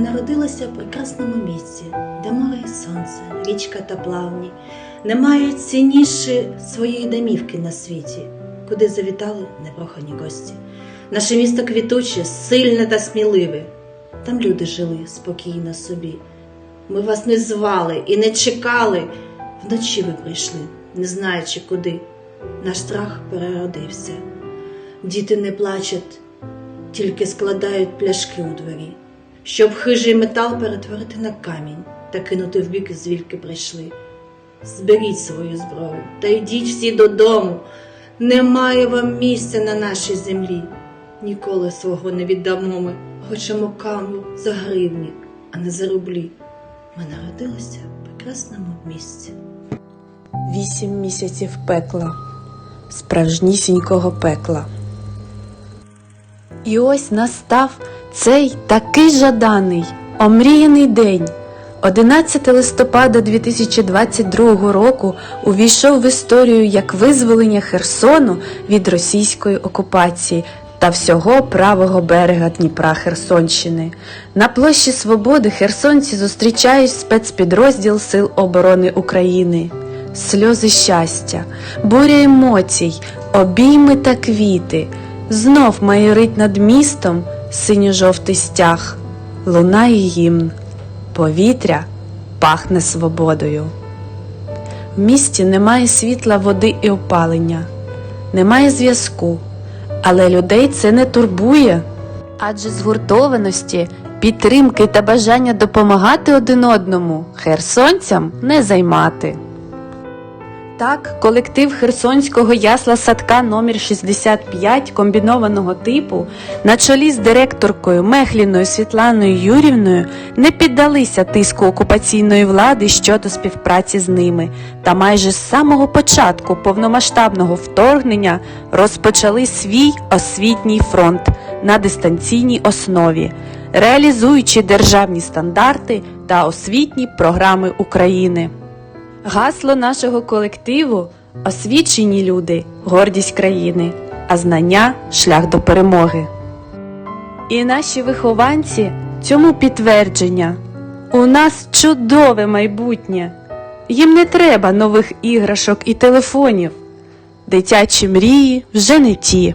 Ми народилися в прекрасному місці, де море і сонце, річка та плавні. Немає цінніше своєї домівки на світі, куди завітали непрохані гості. Наше місто квітуче, сильне та сміливе. Там люди жили спокійно собі. Ми вас не звали і не чекали. Вночі ви прийшли, не знаючи куди. Наш страх переродився. Діти не плачуть, тільки складають пляшки у дворі, щоб хижий метал перетворити на камінь та кинути в бік, звідки прийшли. Зберіть свою зброю та йдіть всі додому. Немає вам місця на нашій землі. Ніколи свого не віддамо ми, хочемо камню за гривні, а не за рублі. Ми народилися в прекрасному місці. Вісім місяців пекла, справжнісінького пекла. І ось настав цей такий жаданий, омріяний день. 11 листопада 2022 року увійшов в історію як визволення Херсону від російської окупації та всього правого берега Дніпра Херсонщини. На площі Свободи херсонці зустрічають спецпідрозділ Сил оборони України. Сльози щастя, буря емоцій, обійми та квіти. Знов майорить над містом синьо-жовтий стяг, лунає гімн, повітря пахне свободою. В місті немає світла, води і опалення, немає зв'язку, але людей це не турбує. Адже згуртованості, підтримки та бажання допомагати один одному херсонцям не займати. Так, колектив Херсонського ясла садка номер 65 комбінованого типу на чолі з директоркою Мехліною Світланою Юрівною не піддалися тиску окупаційної влади щодо співпраці з ними та майже з самого початку повномасштабного вторгнення розпочали свій освітній фронт на дистанційній основі, реалізуючи державні стандарти та освітні програми України. Гасло нашого колективу освічені люди, гордість країни, а знання шлях до перемоги. І наші вихованці цьому підтвердження. У нас чудове майбутнє. Їм не треба нових іграшок і телефонів. Дитячі мрії вже не ті.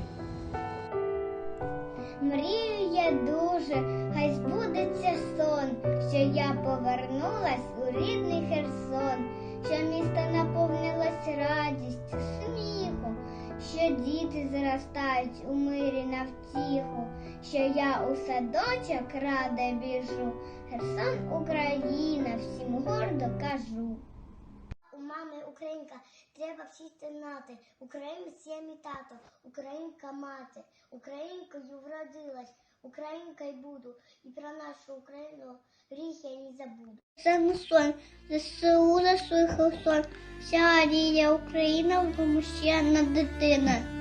Мрію я дуже, хай збудеться сон, що я повернулась у рідний Херсон, що місто наповнилось радістю, сміхом, що діти зростають у мирі на втіху, що я у садочок рада біжу. Херсон Україна, всім гордо кажу. Українка, треба всі знати. Українець є мій тато, українка мати, українкою вродилась, українка й буду, і про нашу Україну рік я не забуду. Саме сон, ЗСУ за свій Херсон, вся рія Україна, тому вимущена дитина.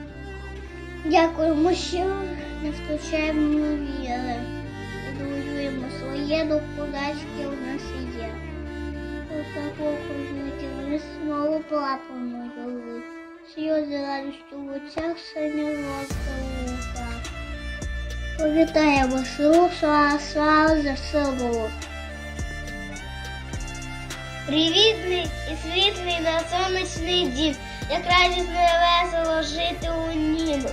Дякуємо, що не втрачаємо віри. Будуємо своє духовацьке у нас є. Вони знову плакали дали. Сльози радістю в очах синя лука. Повітаємо силу, слава, слава за село. Привітний і світлий на сонячний дім, як радісно і весело жити у ньому.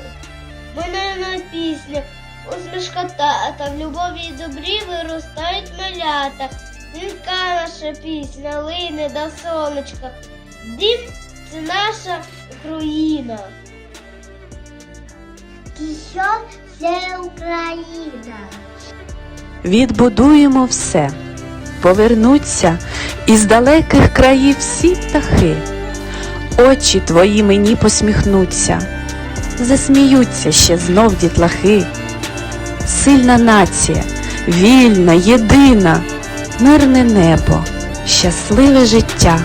Минаємо пісню, усмішка тата, в любові і добрі виростають малята. Дзвінка наша пісня лине до сонечка. Дім це наша Україна. Кішок це Україна. Відбудуємо все, повернуться із далеких країв всі птахи. Очі твої мені посміхнуться, засміються ще знов дітлахи. Сильна нація, вільна, єдина, мирне небо, щасливе життя.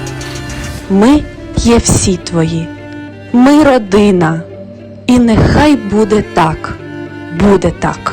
Ми є всі твої, ми родина, і нехай буде так, буде так.